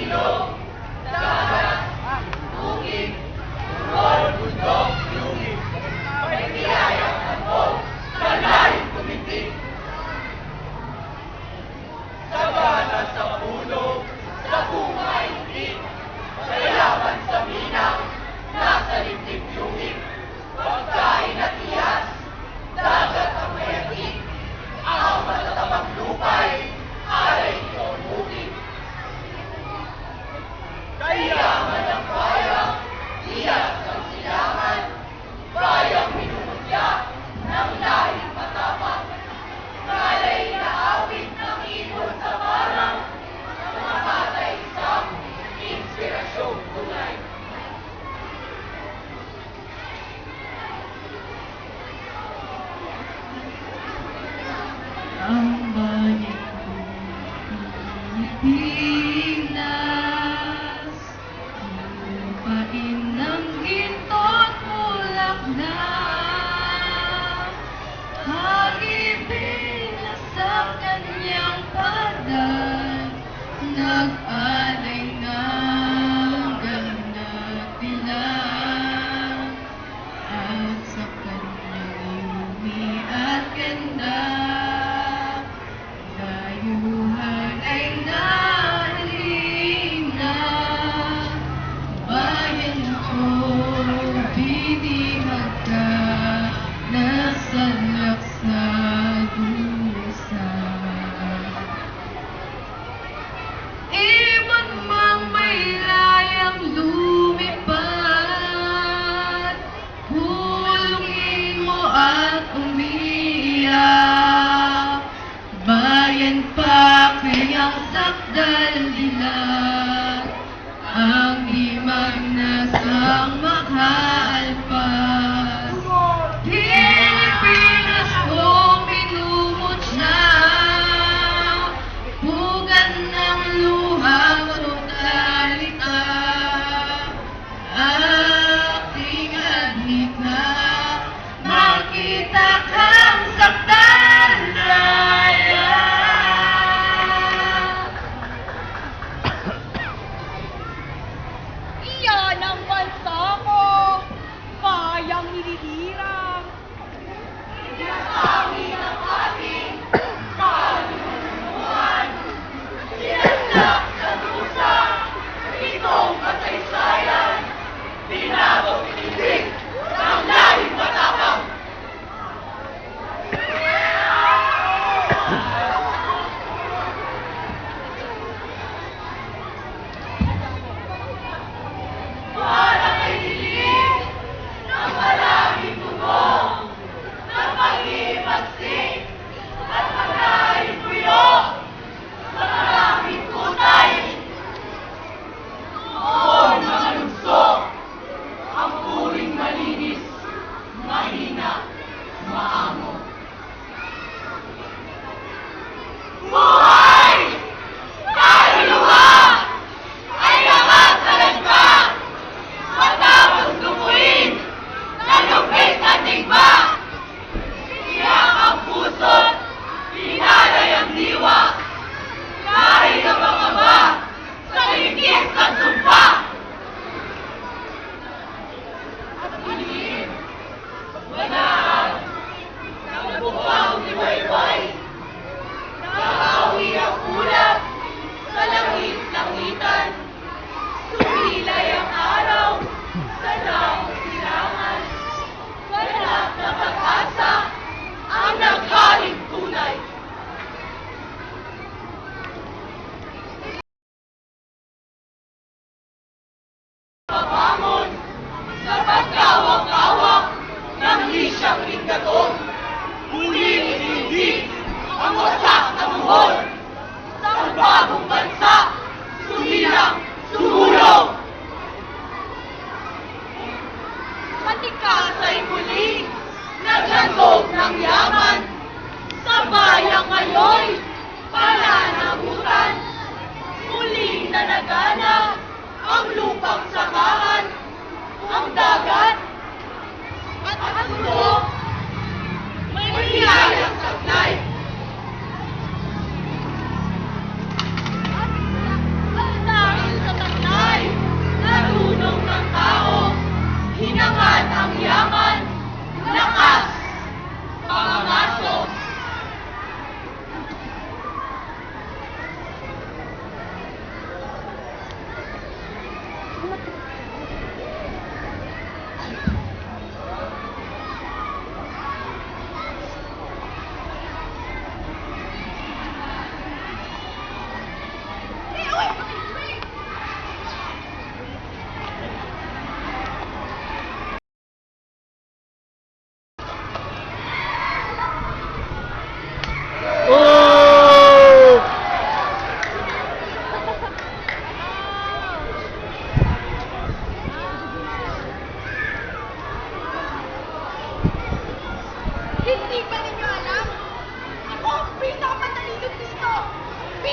ilog, dagat, bukid, burol, bundok, bayan pa kayang sakdal nila ang di limang nasang makahal.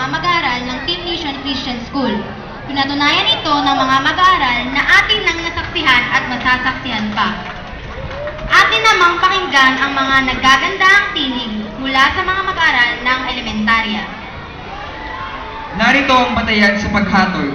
mga mag-aaral ng Team Nation Christian School. Pinatunayan ito ng mga mag-aaral na atin nang nasaksihan at masasaksihan pa. Atin namang pakinggan ang mga nagagandang tinig mula sa mga mag-aaral ng elementarya. Narito ang batayan sa paghatol